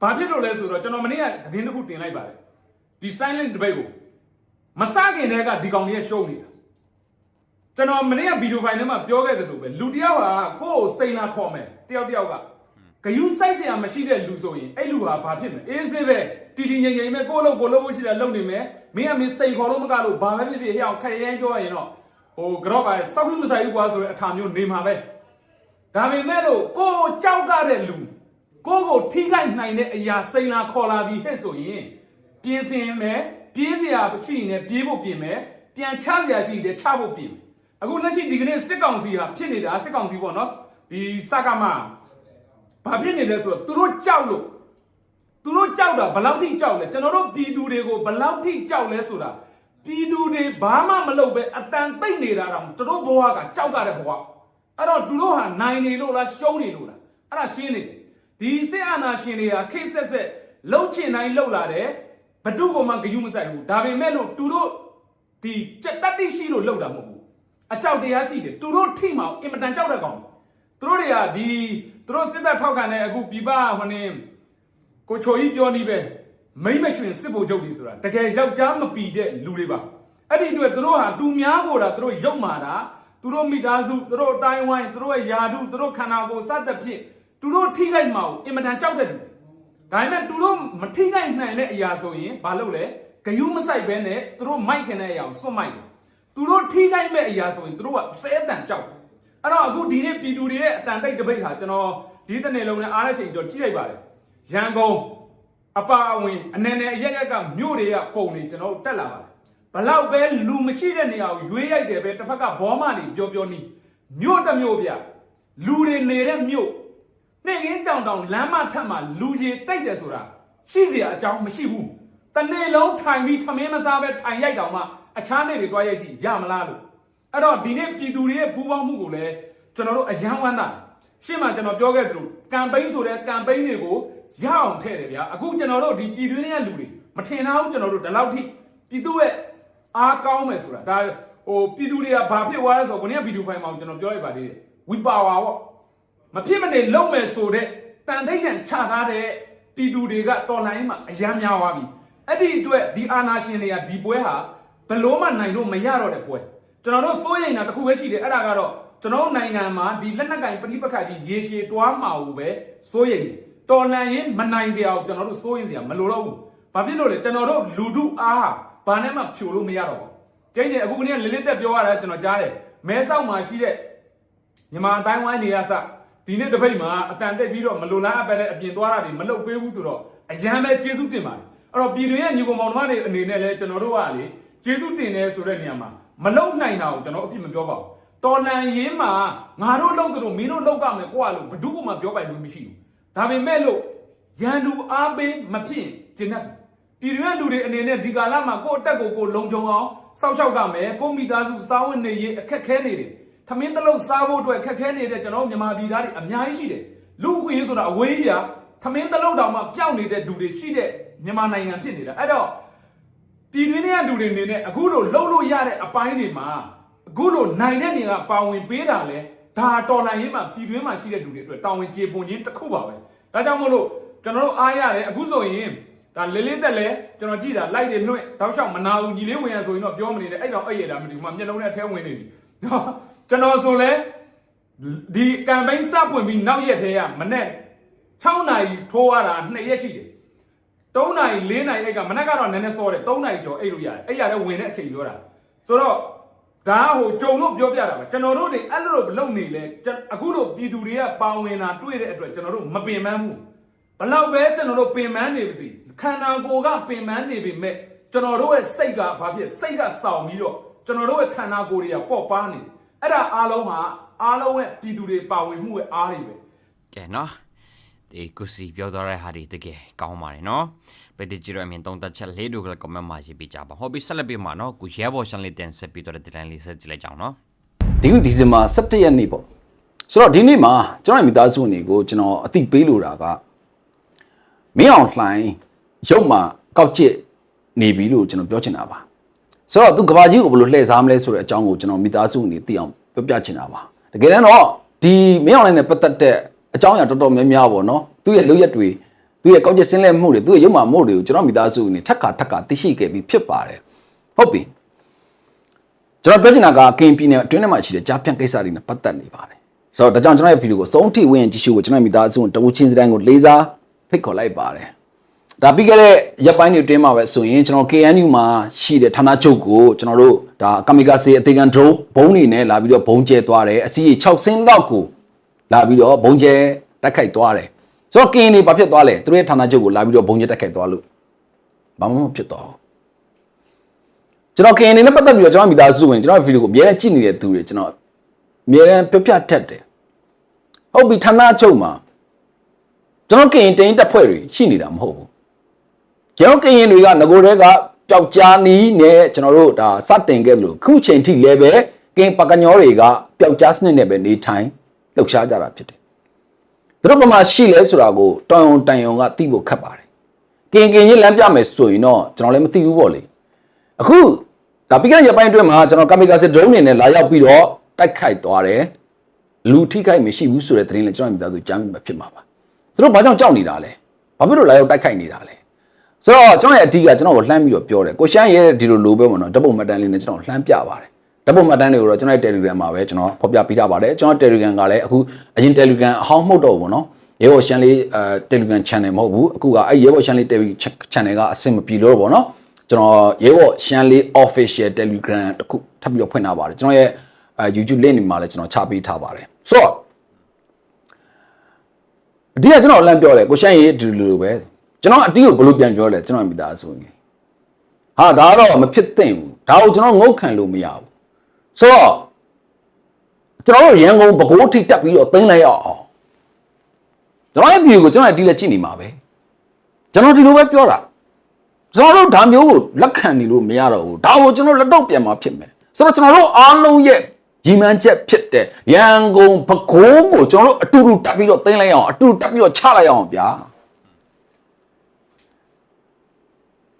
ဘာဖြစ်လို့လဲဆိုတော့ကျွန်တော်မနေ့ကသတင်းတစ်ခုတင်လိုက်ပါတယ်ဒီ silent debate ကို မစခင်တည်းကဒီကောင်ကြီးရှုံးနေတာကျွန်တော်မနေ့ကဗီဒီယိုဖိုင်ထဲမှာပြောခဲ့သလိုပဲလူတယောက်ကကိုယ့်ကိုစိန်လာခေါ်မယ်တယောက်တယောက်ကဂယုစိုက်စရာမရှိတဲ့လူဆိုရင်အဲ့လူဟာဘာဖြစ်မလဲအေးစေးပဲတီတီငင်ငင်ပဲကိုယ့်လုံကိုယ်လုံဖို့ရှိတယ်လုံနေမယ်မင်းကမင်းစိန်ခေါ်လို့မကလို့ဘာပဲဖြစ်ဖြစ်ဟဲ့အောင်ခက်ရဲပြောရရင်တော့ဟိုကတော့ပါစောက်ခုမဆိုင်ဘူးကွာဆိုတဲ့အထာမျိုးနေမှာပဲဒါပေမဲ့လို့ကိုယ်ကြောက်ကြတဲ့လူကိုယ့်ကိုထိခိုက်နိုင်တဲ့အရာစိန်လာခေါ်လာပြီးဟဲ့ဆိုရင်ပြင်းစင်မယ် ပြေးစရာရှိရင်လည်းပြေးဖို့ပြင်မယ်ပြန်ချစရာရှိရင်လည်းချဖို့ပြင်မယ်အခုလက်ရှိဒီကနေ့စစ်ကောင်စီဟာဖြစ်နေတာစစ်ကောင်စီပေါ့နော်ဒီစကမဘာဖြစ်နေလဲဆိုတော့သူတို့ကြောက်လို့သူတို့ကြောက်တာဘယ်လောက်ထိကြောက်လဲကျွန်တော်တို့ပြည်သူတွေကိုဘယ်လောက်ထိကြောက်လဲဆိုတာပြည်သူတွေဘာမှမလုပ်ပဲအတန်သိမ့်နေတာတောင်သူတို့ဘဝကကြောက်ကြတဲ့ဘဝအဲ့တော့သူတို့ဟာနိုင်နေလို့လားရှုံးနေလို့လားအဲ့ဒါရှင်းနေတယ်ဒီစစ်အာဏာရှင်တွေကခိတ်ဆက်ဆက်လှုပ်ချင်တိုင်းလှုပ်လာတယ် ဘဒုကမှဂယုမဆိုင်ဘူးဒါပေမဲ့လို့သူတို့ဒီကြက်တက်တိရှိလို့လှုပ်တာမဟုတ်ဘူးအကြောက်တရားရှိတယ်သူတို့ထိမှအင်မတန်ကြောက်တဲ့ကောင်သူတို့တွေကဒီသူတို့စစ်တပ်ထောက်ခံတဲ့အခုပြပဟိုနေကိုချိုကြီးပြောနေပဲမိမ့်မရွှင်စစ်ဗိုလ်ချုပ်ကြီးဆိုတာတကယ်ယောက်ျားမပီတဲ့လူတွေပါအဲ့ဒီအတွက်သူတို့ဟာသူများကိုတာသူတို့ရုပ်မာတာသူတို့မိသားစုသူတို့အတိုင်းဝိုင်းသူတို့ရဲ့ယာတုသူတို့ခန္ဓာကိုယ်စသဖြင့်သူတို့ထိခိုက်မှာကိုအင်မတန်ကြောက်တဲ့လူ ဒါပေမဲ့သူတို့မထိခိုက်နိုင်တဲ့အရာဆိုရင်ဘာလုပ်လဲဂယုမဆိုင်ပဲနဲ့သူတို့မိုက်ချင်တဲ့အရာကိုစွန့်မိုက်တယ်သူတို့ထိခိုက်မဲ့အရာဆိုရင်သူတို့ကသဲအတန်ကြောက်တယ်အဲ့တော့အခုဒီနေ့ပြည်သူတွေရဲ့အတန်တိတ်တပိတ်ဟာကျွန်တော်ဒီတစ်နေ့လုံးနဲ့အားရချိန်ကျော်ကြည့်လိုက်ပါတယ်ရန်ကုန်အပါအဝင်အနေနဲ့အရက်ကကမြို့တွေကပုံနေကျွန်တော်တို့တက်လာပါတယ်ဘလောက်ပဲလူမရှိတဲ့နေရာကိုရွေးရိုက်တယ်ပဲတစ်ဖက်ကဘောမနေပြောပြောနီးမြို့တစ်မြို့ဗျလူတွေနေတဲ့မြို့ နှင်းကင်းကြောင်တောင်လမ်းမထက်မှာလူကြီးတိတ်တယ်ဆိုတာရှိစရာအကြောင်းမရှိဘူး။တနေ့လုံးထိုင်ပြီးထမင်းမစားပဲထိုင်ရိုက်တောင်မှအခြားနေ့တွေတွားရိုက်ကြည့်ရမလားလို့။အဲ့တော့ဒီနေ့ပြည်သူတွေရဲ့ပူးပေါင်းမှုကိုလည်းကျွန်တော်တို့အယံဝမ်းသာတယ်။ရှင်းမှကျွန်တော်ပြောခဲ့သလိုကမ်ပိန်းဆိုတဲ့ကမ်ပိန်းတွေကိုရအောင်ထည့်တယ်ဗျာ။အခုကျွန်တော်တို့ဒီပြည်တွင်းရဲ့လူတွေမထင်တော့ကျွန်တော်တို့ဒီလောက်ထိပြည်သူရဲ့အားကောင်းမယ်ဆိုတာဒါဟိုပြည်သူတွေကဘာဖြစ်သွားလဲဆိုတော့ကိုနေ့ဗီဒီယိုဖိုင်မှာကျွန်တော်ပြောလိုက်ပါသေးတယ်။ we power ပေါ့ မဖြစ်မနေလုံမယ်ဆိုတဲ့တန်တိတ်ကန်ချထားတဲ့ပြည်သူတွေကတော်လှန်ရေးမှာအယမ်းများသွားပြီအဲ့ဒီအတွက်ဒီအာနာရှင်တွေကဒီပွဲဟာဘလို့မှနိုင်လို့မရတော့တဲ့ပွဲကျွန်တော်တို့စိုးရိမ်တာတစ်ခုပဲရှိတယ်အဲ့ဒါကတော့ကျွန်တော်တို့နိုင်ငံမှာဒီလက်နက်ကင်ပဋိပက္ခကြီးရေရှည်တွားမှာဘူးပဲစိုးရိမ်တယ်တော်လှန်ရေးမနိုင်ကြအောင်ကျွန်တော်တို့စိုးရိမ်စရာမလိုတော့ဘူးဘာဖြစ်လို့လဲကျွန်တော်တို့လူထုအားဘာနဲ့မှဖြိုလို့မရတော့ဘူးကျင်းနေအခုကနေ့လေးလေးတက်ပြောရတာကျွန်တော်ကြားတယ်မဲဆောက်မှာရှိတဲ့မြန်မာအတိုင်းဝိုင်းနေရစ ဒီနေ့တစ်ပိတ်မှာအတန်တက်ပြီးတော့မလိုလားအပ်ပဲတဲ့အပြင်သွားတာတွေမလုပ်ပေးဘူးဆိုတော့အရန်ပဲကျေးဇူးတင်ပါတယ်အဲ့တော့ပြည်တွင်းရဲ့ညီကောင်မောင်နှမတွေအနေနဲ့လည်းကျွန်တော်တို့ကလေကျေးဇူးတင်တယ်ဆိုတဲ့နေရာမှာမလုံနိုင်တာကိုကျွန်တော်အပြစ်မပြောပါဘူးတော်လန်ရေးမှာငါတို့လုံသလိုမင်းတို့လောက်ကမယ်ကိုကလို့ဘ누구မှပြောပိုင်လို့မရှိဘူးဒါပေမဲ့လို့ရန်သူအားပေးမဖြစ်ကျင်တတ်ဘူးပြည်တွင်းလူတွေအနေနဲ့ဒီကာလမှာကိုယ့်အတက်ကိုကိုယ်လုံခြုံအောင်စောက်ရှောက်ကမယ်ကိုယ့်မိသားစုစားဝတ်နေရေးအခက်ခဲနေတယ်ထ မင်းတစ်လုံးစားဖို့အတွက်ခက်ခဲနေတဲ့ကျွန်တော်မြန်မာပြည်သားတွေအများကြီးရှိတယ်လူခွင့်ရေးဆိုတာအဝေးကြီးပြထမင်းတစ်လုံးတောင်မှပျောက်နေတဲ့လူတွေရှိတဲ့မြန်မာနိုင်ငံဖြစ်နေတာအဲ့တော့ပြည်တွင်းတွေကလူတွေအနေနဲ့အခုလိုလှုပ်လို့ရတဲ့အပိုင်းတွေမှာအခုလိုနိုင်တဲ့နေကပါဝင်ပေးတာလဲဒါတော်လှန်ရေးမှာပြည်တွင်းမှာရှိတဲ့လူတွေအတွက်တာဝန်ကျေပွန်ခြင်းတစ်ခုပါပဲဒါကြောင့်မို့လို့ကျွန်တော်တို့အားရတယ်အခုဆိုရင်ဒါလေးလေးတက်လဲကျွန်တော်ကြည့်တာလိုက်တယ်လွှင့်တောက်လျှောက်မနာဘူးညီလေးဝင်ရဆိုရင်တော့ပြောမနေနဲ့အဲ့တော့အဲ့ရတာမတူဘူးမမျက်လုံးနဲ့အထဲဝင်နေပြီ နော်ကျွန်တော်ဆိုလဲဒီကမ်ပိန်းစဖွင့်ပြီးနောက်ရက်ထဲကမနေ့6နာရီထိုးရတာ2ရက်ရှိတယ်3နာရီ4နာရီအိတ်ကမနက်ကတော့နည်းနည်းစောတယ်3နာရီကျော်အိတ်လို့ရတယ်အိတ်ရလည်းဝင်တဲ့အချိန်ပြောတာဆိုတော့ဒါကဟိုကြုံလို့ပြောပြတာပါကျွန်တော်တို့တွေအဲ့လိုလုံနေလဲကျွန်အခုလိုပြည်သူတွေကပါဝင်လာတွေ့တဲ့အတွက်ကျွန်တော်တို့မပင်ပန်းဘူးဘလောက်ပဲကျွန်တော်တို့ပင်ပန်းနေပြီခန္ဓာကိုယ်ကပင်ပန်းနေပြီမဲ့ကျွန်တော်တို့ရဲ့စိတ်ကဘာဖြစ်စိတ်ကစောင့်ပြီးတော့ ကျွန်တော်တို့ရဲ့ခန္ဓာကိုယ်တွေကပေါ့ပါနေတယ်အဲ့ဒါအားလုံးဟာအားလုံးရဲ့ပြည်သူတွေပါဝင်မှုရဲ့အားတွေပဲကဲနော်ဒီကုစီပြောသွားတဲ့ဟာဒီတကယ်ကောင်းပါတယ်နော်ပရိသတ်ကြီးတို့အမြင်သုံးသပ်ချက်လေးတို့ကလည်း comment မှာရေးပေးကြပါဟောပြီးဆက်လက်ပြီးမှာနော်ကိုရဲဘော်ရှန်လေးတင်ဆက်ပြီးတော့ဒီတိုင်းလေးဆက်ကြည့်လိုက်ကြအောင်နော်ဒီနေ့ဒီဇင်ဘာ17ရက်နေ့ပေါ့ဆိုတော့ဒီနေ့မှာကျွန်တော်ရဲ့မိသားစုဝင်တွေကိုကျွန်တော်အသိပေးလိုတာကမင်းအောင်လှိုင်းရုပ်မှာကောက်ကျစ်နေပြီလို့ကျွန်တော်ပြောချင်တာပါ ဆိုတော့သူကဘာကြီးကိုဘယ်လိုလှည့်စားမလဲဆိုတဲ့အကြောင်းကိုကျွန်တော်မိသားစုဝင်တွေသိအောင်ပြောပြချင်တာပါတကယ်တမ်းတော့ဒီမင်းအောင်လှိုင်းနဲ့ပတ်သက်တဲ့အကြောင်းအရာတော်တော်များများပေါ့နော်သူ့ရဲ့လုပ်ရက်တွေသူ့ရဲ့ကောက်ကျစ်ဆင်းလဲမှုတွေသူ့ရဲ့ရုပ်မှာမှုတွေကိုကျွန်တော်မိသားစုဝင်တွေထက်ခါထက်ခါသိရှိခဲ့ပြီးဖြစ်ပါတယ်ဟုတ်ပြီကျွန်တော်ပြောချင်တာကကင်ပြည်နယ်အတွင်းထဲမှာရှိတဲ့ကြားဖြန့်ကိစ္စတွေနဲ့ပတ်သက်နေပါတယ်ဆိုတော့ဒါကြောင့်ကျွန်တော်ရဲ့ဗီဒီယိုကိုစုံထိဝင်ကြည့်ရှုဖို့ကျွန်တော်ရဲ့မိသားစုဝင်တဝချင်းစတိုင်းကိုလေးစားဖိတ်ခေါ်လိုက်ပါတယ် ဒါပြီးခဲ့တဲ့ရက်ပိုင်းတွေအတွင်းမှာပဲဆိုရင်ကျွန်တော် KNU မှာရှိတဲ့ဌာနချုပ်ကိုကျွန်တော်တို့ဒါကမီကာစေအသေးခံ drone ဘုံနေနဲ့လာပြီးတော့ဘုံကျဲသွားတယ်အစီအ6ဆင်းလောက်ကိုလာပြီးတော့ဘုံကျဲတက်ခိုက်သွားတယ်ဆိုတော့ကင်နေဘာဖြစ်သွားလဲသူတို့ရဲ့ဌာနချုပ်ကိုလာပြီးတော့ဘုံကျဲတက်ခိုက်သွားလို့ဘာမှမဖြစ်သွားဘူးကျွန်တော် KN နဲ့ပတ်သက်ပြီးတော့ကျွန်တော်မိသားစုဝင်ကျွန်တော်ဗီဒီယိုကိုအများနဲ့ကြည့်နေတဲ့သူတွေကျွန်တော်အများနဲ့ပြပြတတ်တယ်ဟုတ်ပြီဌာနချုပ်မှာကျွန်တော် KN တင်းတက်ဖွဲ့တွေရှိနေတာမဟုတ်ဘူး ကျွန်တော် KN တွေကငကိုတွေကပျောက်ကြားနီးနဲ့ကျွန်တော်တို့ဒါစတင်ခဲ့လို့ခုချိန်ထိလည်းပဲကင်ပကညောတွေကပျောက်ကြားစနစ်နဲ့ပဲနေထိုင်လှုပ်ရှားကြတာဖြစ်တယ်သူတို့ဘာမှရှိလဲဆိုတာကိုတောင်ယုံတန်ယုံကသိဖို့ခက်ပါတယ်ကင်ကင်ကြီးလမ်းပြမယ်ဆိုရင်တော့ကျွန်တော်လည်းမသိဘူးပေါ့လေအခုဒါပြီးခဲ့တဲ့ရက်ပိုင်းအတွင်းမှာကျွန်တော်ကာမီကာစစ် drone နေနဲ့လာရောက်ပြီးတော့တိုက်ခိုက်သွားတယ်လူထိခိုက်မရှိဘူးဆိုတဲ့သတင်းလည်းကျွန်တော်မိသားစုကြားမိမှာဖြစ်မှာပါသူတို့ဘာကြောင့်ကြောက်နေတာလဲဘာဖြစ်လို့လာရောက်တိုက်ခိုက်နေတာလဲ ဆိုတော့ကျွန်တော်ရဲ့အတီးကကျွန်တော်ကိုလှမ်းပြီးတော့ပြောတယ်ကိုရှမ်းရဲ့ဒီလိုလိုပဲပေါ့နော်ဓာတ်ပုံမှတ်တမ်းလေးနဲ့ကျွန်တော်လှမ်းပြပါတယ်ဓာတ်ပုံမှတ်တမ်းတွေကိုတော့ကျွန်တော်ရဲ့ Telegram မှာပဲကျွန်တော်ဖော်ပြပေးထားပါတယ်ကျွန်တော် Telegram ကလည်းအခုအရင် Telegram အဟောင်းမဟုတ်တော့ဘူးပေါ့နော်ရဲဘော်ရှမ်းလေးအဲ Telegram channel မဟုတ်ဘူးအခုကအဲ့ရဲဘော်ရှမ်းလေး Telegram channel ကအဆင်မပြေလို့ပေါ့နော်ကျွန်တော်ရဲဘော်ရှမ်းလေး official telegram တခုထပ်ပြီးတော့ဖွင့်ထားပါတယ်ကျွန်တော်ရဲ့အဲ YouTube link တွေမှာလည်းကျွန်တော်ချပေးထားပါတယ်ဆိုတော့အဒီကကျွန်တော်လမ်းပြောတယ်ကိုရှမ်းရေးဒီလိုလိုပဲ ကျွန်တော်အတီးကိုဘယ်လိုပြန်ပြောလဲကျွန်တော်မိသားစုကြီးဟာဒါကတော့မဖြစ်သင့်ဘူးဒါကိုကျွန်တော်ငုတ်ခံလို့မရဘူးဆိုတော့ကျွန်တော်တို့ရန်ကုန်ပဲခူးထိတက်ပြီးတော့သိမ်းလိုက်ရအောင်ကျွန်တော်ရဲ့ view ကိုကျွန်တော်အတီးလည်းကြည့်နေမှာပဲကျွန်တော်ဒီလိုပဲပြောတာကျွန်တော်တို့ဒါမျိုးကိုလက်ခံနေလို့မရတော့ဘူးဒါကိုကျွန်တော်လက်တော့ပြန်มาဖြစ်မယ်ဆိုတော့ကျွန်တော်တို့အားလုံးရဲ့ညီမန်းချက်ဖြစ်တဲ့ရန်ကုန်ပကိုးကိုကျွန်တော်တို့အတူတူတက်ပြီးတော့သိမ်းလိုက်အောင်အတူတူတက်ပြီးတော့ချလိုက်အောင်ဗျာ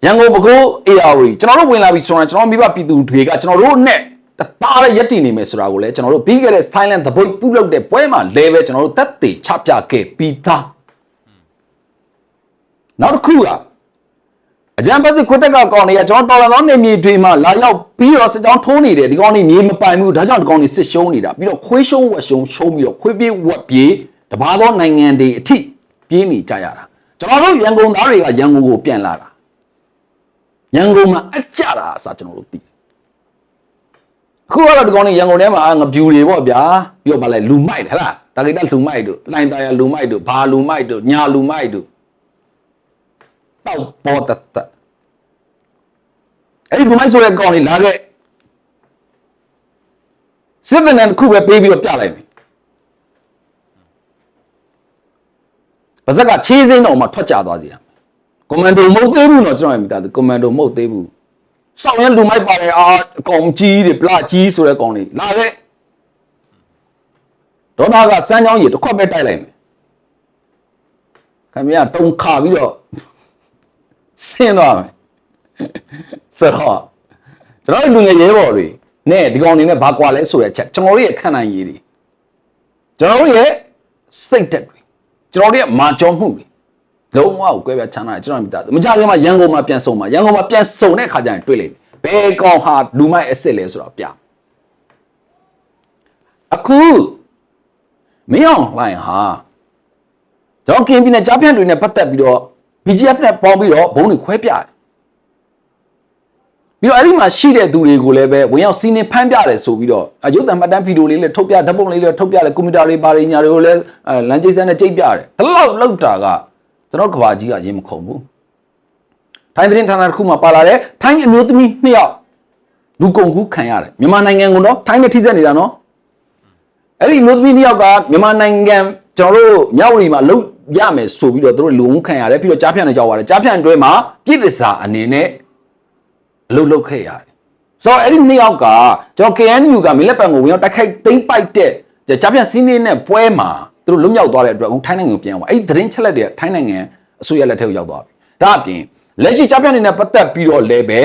ရန်ကုန်ပကိုး AR ကျွန်တော်တို့ဝင်လာပြီဆိုတော့ကျွန်တော်မိဘပြည်သူတွေကကျွန်တော်တို့နဲ့တသားတဲ့ရက်တည်နေမယ်ဆိုတာကိုလည်းကျွန်တော်တို့ပြီးခဲ့တဲ့ Thailand သဘုတ်ပြုလုပ်တဲ့ပွဲမှာလဲပဲကျွန်တော်တို့တက်သေးချပြခဲ့ပြီးသားနောက်တစ်ခုကအကြံပတ်စစ်ခွတ်တက်ကကောင်တွေကကျွန်တော်တော်လန်သောနေမြေတွေမှာလာရောက်ပြီးတော့စစ်ကြောင်းထိုးနေတယ်ဒီကောင်တွေမြေမပိုင်ဘူးဒါကြောင့်ဒီကောင်တွေစစ်ရှုံးနေတာပြီးတော့ခွေးရှုံးဝက်ရှုံးရှုံးပြီးတော့ခွေးပြေးဝက်ပြေးတပါးသောနိုင်ငံတွေအထိပြေးနေကြရတာကျွန်တော်တို့ရန်ကုန်သားတွေကရန်ကုန်ကိုပြန်လာတာ ရန်ကုန်မှာအကြတာအစားကျွန်တော်တို့သိတယ်အခုကတော့ဒီကောင်တွေရန်ကုန်ထဲမှာငပြူတွေပေါ့ဗျာပြီးတော့ဗာလဲလူမိုက်တယ်ဟလားတာဂိတလူမိုက်တို့လိုင်တာယာလူမိုက်တို့ဘာလူမိုက်တို့ညာလူမိုက်တို့တောက်ပေါ်တတ်တတ်အဲ့ဒီလူမိုက်ဆိုတဲ့ကောင်လေးလာခဲ့စစ်တဲ့နဲ့တစ်ခုပဲပေးပြီးတော့ပြလိုက်မယ်ပါဇက်ကချေးစင်းတော့မှထွက်ကြသွားစီရ ကွန်မန်ဒိုမဟုတ်သေးဘူးနော်ကျွန်တော်မိသားစုကွန်မန်ဒိုမဟုတ်သေးဘူးစောင်းရလူမိုက်ပါတယ်အာအကောင်ကြီးတွေပလကြီးဆိုတဲ့ကောင်တွေလာခဲ့ဒေါသကစမ်းချောင်းကြီးတစ်ခွက်ပဲတိုက်လိုက်မယ်ခင်ဗျာတုံခါပြီးတော့ဆင်းသွားမယ်ဆိုတော့ကျွန်တော်လူငယ်ရဲဘော်တွေနဲ့ဒီကောင်တွေနဲ့ဘာကွာလဲဆိုတဲ့အချက်ကျွန်တော်တို့ရဲ့ခံနိုင်ရည်တွေကျွန်တော်တို့ရဲ့စိတ်ဓာတ်တွေကျွန်တော်တို့ရဲ့မာကျော်မှုတွေ လုံးဝကိုကွဲပြားချမ်းသာတယ်ကျွန်တော်မိသားစုမကြခင်မှာရန်ကုန်မှာပြန်ဆုံမှာရန်ကုန်မှာပြန်ဆုံတဲ့ခါကျရင်တွေ့လိမ့်မယ်ဘယ်ကောင်ဟာလူမိုက်အစ်စ်လဲဆိုတော့ပြအခုမင်းအောင်လှိုင်ဟာကျွန်တော်ကင်းပြင်းတဲ့ကြားဖြန့်တွေနဲ့ပတ်သက်ပြီးတော့ BGF နဲ့ပေါင်းပြီးတော့ဘုံတွေခွဲပြတယ်ပြီးတော့အဲ့ဒီမှာရှိတဲ့သူတွေကိုလည်းပဲဝင်ရောက်စီးနေဖမ်းပြတယ်ဆိုပြီးတော့အယုတ်တံမှတ်တမ်းဗီဒီယိုလေးလည်းထုတ်ပြဓာတ်ပုံလေးလည်းထုတ်ပြတယ်ကွန်ပျူတာတွေပါရညာတွေကိုလည်းအဲလမ်းကျိစမ်းနဲ့ကြိတ်ပြတယ်ဒီလောက်လောက်တာက ကျွန်တော်ကဘာကြီးကရင်မခုံဘူးထိုင်းသတင်းဌာနတစ်ခုမှာပါလာတဲ့ထိုင်းအမျိုးသမီးနှစ်ယောက်လူကုန်ကူးခံရတယ်မြန်မာနိုင်ငံကတော့ထိုင်းနဲ့ထိစပ်နေတာနော်အဲ့ဒီမျိုးသမီးနှစ်ယောက်ကမြန်မာနိုင်ငံကျွန်တော်တို့မြောက်ဝတီမှာလုံရမယ်ဆိုပြီးတော့သူတို့လူဝန်းခံရတယ်ပြီးတော့ကြားဖြန့်နေကြပါတယ်ကြားဖြန့်အတွဲမှာပြည်တစားအနေနဲ့အလုပ်လုပ်ခဲ့ရတယ်ဆိုတော့အဲ့ဒီနှစ်ယောက်ကကျွန်တော် KNU ကမင်းလက်ပံကိုဝင်ရောက်တိုက်ခိုက်သိမ်းပိုက်တဲ့ကြားဖြန့်စီးနေနဲ့ပွဲမှာ သူတို့လွတ်မြောက်သွားတဲ့အတွက်အခုထိုင်းနိုင်ငံကိုပြန်အောင်အဲ့ဒီသတင်းချက်လက်တွေထိုင်းနိုင်ငံအစိုးရလက်ထက်ကိုရောက်သွားပြီဒါအပြင်လက်ရှိကြားဖြန့်နေနဲ့ပတ်သက်ပြီးတော့လည်းပဲ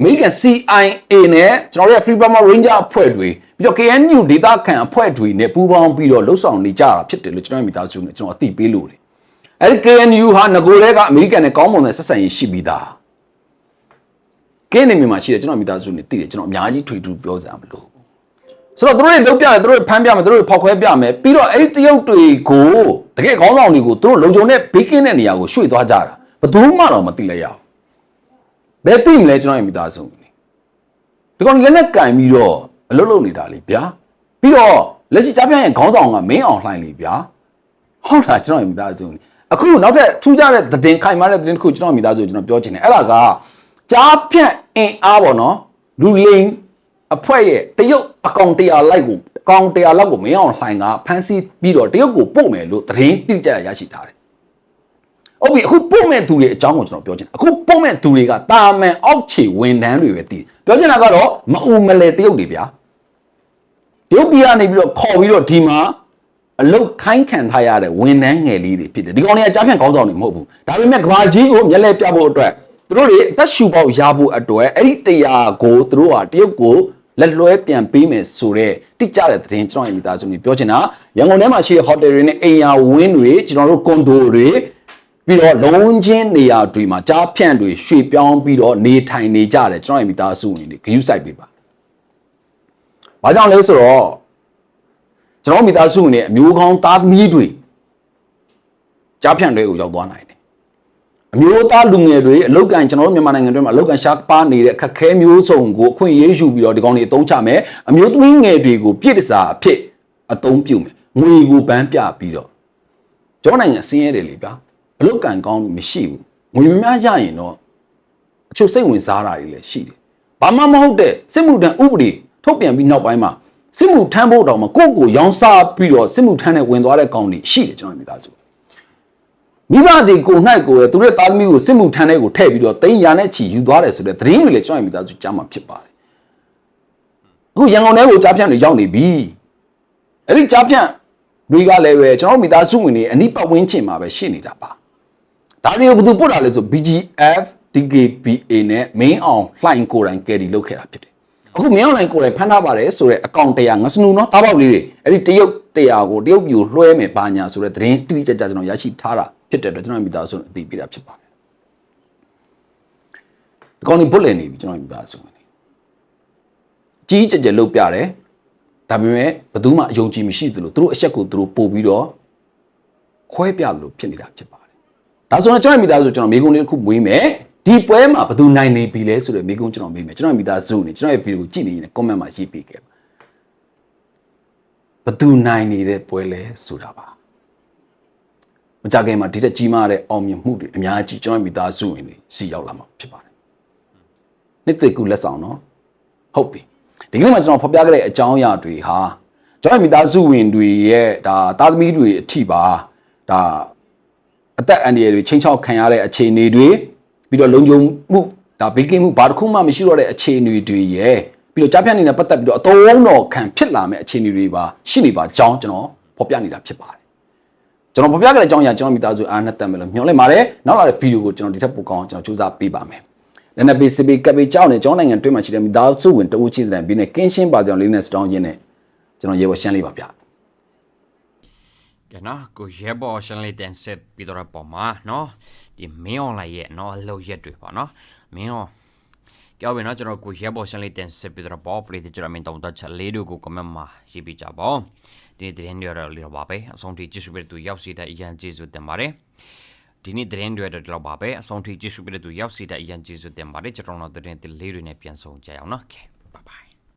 American CIA နဲ့ကျွန်တော်တို့ရဲ့ Free Burma Ranger အဖွဲ့တွေပြီးတော့ KNU ဒေသခံအဖွဲ့တွေနဲ့ပူးပေါင်းပြီးတော့လှုပ်ဆောင်နေကြတာဖြစ်တယ်လို့ကျွန်တော်မိသားစုနဲ့ကျွန်တော်အသိပေးလို့တယ်။အဲဒီ KNU ဟာငကိုရဲကအမေရိကန်နဲ့ကောင်းမွန်တဲ့ဆက်ဆံရေးရှိပြီးသား။ကင်းနေမြန်မာရှိတယ်ကျွန်တော်မိသားစုနဲ့သိတယ်ကျွန်တော်အများကြီးထွေထူးပြောစရာမလိုဘူး။ ဆိုတော့သူတို့တွေလုပ်ပြတယ်သူတို့တွေဖမ်းပြမယ်သူတို့တွေဖောက်ခွဲပြမယ်ပြီးတော့အဲ့ဒီတရုတ်တွေကိုတကယ်ခေါင်းဆောင်တွေကိုသူတို့လုံခြုံတဲ့ဘေးကင်းတဲ့နေရာကိုရွှေ့သွားကြတာဘယ်သူမှတော့မသိလိုက်ရဘူး။ဘယ်သိမလဲကျွန်တော်ရဲ့မိသားစုနေဒီကောင်လည်းနဲ့ကင်ပြီးတော့အလုပ်လုပ်နေတာလေဗျာပြီးတော့လက်ရှိကြားပြရဲ့ခေါင်းဆောင်ကမင်းအောင်လှိုင်းလေဗျာဟုတ်လားကျွန်တော်ရဲ့မိသားစုနေအခုနောက်ထပ်ထူးခြားတဲ့သတင်းခိုင်မာတဲ့သတင်းတစ်ခုကျွန်တော်မိသားစုကိုကျွန်တော်ပြောချင်တယ်အဲ့ဒါကကြားဖြန့်အင်အားပေါ့နော်လူလိန် အဖွဲ့ရဲ့တရုတ်အကောင့်တရားလိုက်ကိုအကောင့်တရားလောက်ကိုမင်းအောင်လှိုင်းကဖမ်းဆီးပြီးတော့တရုတ်ကိုပို့မယ်လို့သတင်းတိကျရရှိထားတယ်ဟုတ်ပြီအခုပို့မဲ့သူတွေအကြောင်းကိုကျွန်တော်ပြောချင်တယ်အခုပို့မဲ့သူတွေကတာမန်အောက်ခြေဝန်ထမ်းတွေပဲတည်ပြောချင်တာကတော့မအူမလဲတရုတ်တွေဗျာတရုတ်ပြည်ကနေပြီးတော့ခေါ်ပြီးတော့ဒီမှာအလုတ်ခိုင်းခံထားရတဲ့ဝန်ထမ်းငယ်လေးတွေဖြစ်တယ်ဒီကောင်တွေကကြားဖြန့်ကောင်းဆောင်တွေမဟုတ်ဘူးဒါပေမဲ့ကဘာကြီးကိုမျက်လဲပြဖို့အတွက်သူတို့တွေအသက်ရှူပေါက်ရဖို့အတွက်အဲ့ဒီတရားကိုသူတို့ဟာတရုတ်ကို လက်လွဲပြန်ပေးမယ်ဆိုတော့တိကျတဲ့သတင်းကျွန်တော်ရဲ့မိသားစုတွေပြောချင်တာရန်ကုန်ထဲမှာရှိတဲ့ဟိုတယ်တွေနဲ့အိမ်ယာဝင်းတွေကျွန်တော်တို့ကွန်ဒိုတွေပြီးတော့လုံးချင်းနေရာတွေမှာကြားဖြန့်တွေရွှေ့ပြောင်းပြီးတော့နေထိုင်နေကြတယ်ကျွန်တော်ရဲ့မိသားစုဝင်တွေဂရုစိုက်ပေးပါ။ဘာကြောင့်လဲဆိုတော့ကျွန်တော်မိသားစုဝင်တွေအမျိုးကောင်းသားသမီးတွေကြားဖြန့်တွေကိုရောက်သွားနိုင်တယ်။ အမျိုးသားလူငယ်တွေအလုတ်ကန်ကျွန်တော်တို့မြန်မာနိုင်ငံတွင်းမှာအလုတ်ကန်ရှားပါနေတဲ့ခက်ခဲမျိုးစုံကိုအခွင့်အရေးယူပြီးတော့ဒီကောင်တွေအသုံးချမယ်။အမျိုးသမီးငယ်တွေကိုပြည့်တစားအဖြစ်အသုံးပြုမယ်။ငွေကိုပန်းပြပြီးတော့ကျွန်တော်နိုင်ငံဆင်းရဲတယ်လေဗျာ။အလုတ်ကန်ကောင်းလို့မရှိဘူး။ငွေများများရရင်တော့အချို့စိတ်ဝင်စားတာတွေလည်းရှိတယ်။ဘာမှမဟုတ်တဲ့စစ်မှုထမ်းဥပဒေထုတ်ပြန်ပြီးနောက်ပိုင်းမှာစစ်မှုထမ်းဖို့တောင်မှကိုယ့်ကိုရောင်းစားပြီးတော့စစ်မှုထမ်းနဲ့ဝင်သွားတဲ့ကောင်တွေရှိတယ်ကျွန်တော်မိသားစု။ မိဘတွေကို၌ကိုယ်သူတို့သားသမီးကိုစစ်မှုထမ်းတဲ့ကိုထည့်ပြီးတော့တိန်ရာနဲ့ချီယူသွားတယ်ဆိုတဲ့သတင်းတွေလည်းကျွန်တော်မိသားစုကြားမှာဖြစ်ပါတယ်။အခုရန်ကုန်ထဲကိုကြားဖြန့်တွေရောက်နေပြီ။အဲ့ဒီကြားဖြန့်တွေကလည်းပဲကျွန်တော်မိသားစုဝင်တွေအနိပတ်ဝန်းကျင်မှာပဲရှိနေတာပါ။ဒါတွေကိုဘယ်သူပို့တာလဲဆို BGF DKBA နဲ့ main on လှိုင်ကိုယ်တိုင်ကယ်ရီလုပ်ခဲ့တာဖြစ်တယ်။ အခု main on လှိုင်ကိုယ်တိုင်ဖမ်းထားပါတယ်ဆိုတဲ့အကောင့်တရားငစနူနော်တားပေါက်လေးတွေအဲ့ဒီတရုတ်တရားကိုတရုတ်ပြည်ကိုလွှဲမယ်ဘာညာဆိုတဲ့သတင်းတိတိကျကျကျွန်တော်ရရှိထားတာဖြစ်တဲ့အတွက်ကျွန်တော်မိသားစုအသိပေးတာဖြစ်ပါတယ်။ဒီကောင်นี่ဘုတ်လည်နေပြီကျွန်တော်မိသားစုဝင်နေ။ကြီးကြက်ကြက်လုပ်ပြတယ်။ဒါပေမဲ့ဘယ်သူမှအယုံကြည်မရှိသလိုသူတို့အချက်ကိုသူတို့ပို့ပြီးတော့ခွဲပြသလိုဖြစ်နေတာဖြစ်ပါတယ်။ဒါဆိုတော့ကျွန်တော်မိသားစုကျွန်တော်မိကုန်းလေးတစ်ခုမွေးမယ်။ ဒီပွဲမှာဘယ်သူနိုင်နေပြီလဲဆိုတော့မိကုန်းကျွန်တော်မေးမယ်ကျွန်တော်မိသားစုနေကျွန်တော်ရဲ့ဗီဒီယိုကိုကြည့်နေရင် comment မှာရေးပေးခဲ့ပါဘယ်သူနိုင်နေတဲ့ပွဲလဲဆိုတာပါမကြခင်မှာဒီတက်ကြီးမားတဲ့အောင်မြင်မှုတွေအများကြီးကျွန်တော်မိသားစုဝင်တွေစီရောက်လာမှာဖြစ်ပါတယ်နှစ်သက်ကူလက်ဆောင်နော်ဟုတ်ပြီဒီကနေ့မှာကျွန်တော်ဖော်ပြခဲ့တဲ့အကြောင်းအရာတွေဟာကျွန်တော်မိသားစုဝင်တွေရဲ့ဒါသားသမီးတွေအထိပါဒါအသက်အန္တရာယ်တွေချိန်ချောက်ခံရတဲ့အခြေအနေတွေ ပြီးတော့လုံခြုံမှုဒါဘေးကင်းမှုဘာတစ်ခုမှမရှိတော့တဲ့အခြေအနေတွေရဲ့ပြီးတော့ကြားဖြတ်နေတဲ့ပတ်သက်ပြီးတော့အတော်တော်ခံဖြစ်လာမဲ့အခြေအနေတွေပါရှိနေပါကြောင်းကျွန်တော်ဖော်ပြနေတာဖြစ်ပါတယ်ကျွန်တော်ဖော်ပြခဲ့တဲ့အကြောင်းအရာကျွန်တော်မိသားစုအားနဲ့တက်မယ်လို့မျှော်လင့်ပါတယ်နောက်လာတဲ့ဗီဒီယိုကိုကျွန်တော်ဒီထက်ပိုကောင်းအောင်ကျွန်တော်စူးစမ်းပေးပါမယ်လည်းနဲ့ပေးစပေးကပ်ပေးကြောင်းနဲ့ကျွန်တော်နိုင်ငံတွင်းမှာရှိတဲ့မိသားစုဝင်တဦးချင်းစတဲ့ပြီးနဲ့ကင်းရှင်းပါကြောင်လေးနဲ့စတောင်းခြင်းနဲ့ကျွန်တော်ရေပေါ်ရှင်းလေးပါဗျာကဲနော်ကိုရဲဘော်ရှန်လေးတန်ဆက်ပြီးတော့ပေါ်မှာနော် ဒီမင်းအွန်လိုင်းရဲ့နော်အလုပ်ရက်တွေပေါ့နော်မင်းအောင်ကြောက်ပြီနော်ကျွန်တော်ကိုရဲဘော်ရှန်လေးတန်ဆက်ပြီးတော့ပေါ်ပလေးကျွန်တော်မင်းတောင်းတချက်လေးတို့ကို comment မှာရေးပြကြပါဦးဒီတဲ့ရင်ရလေးတော့ပါပဲအဆုံးထိကြည့်ရှုပြီးသူရောက်စီတဲ့အရန်ကျေးဇူးတင်ပါတယ်ဒီနေ့သတင်းတွေတော့ဒီလောက်ပါပဲအဆုံးထိကြည့်ရှုပေးတဲ့သူရောက်စီတဲ့အရင်ကျေးဇူးတင်ပါတယ်ကျွန်တော်တို့သတင်းတွေလေးတွေနဲ့ပြန်ဆောင်ကြရအောင်နော် okay bye bye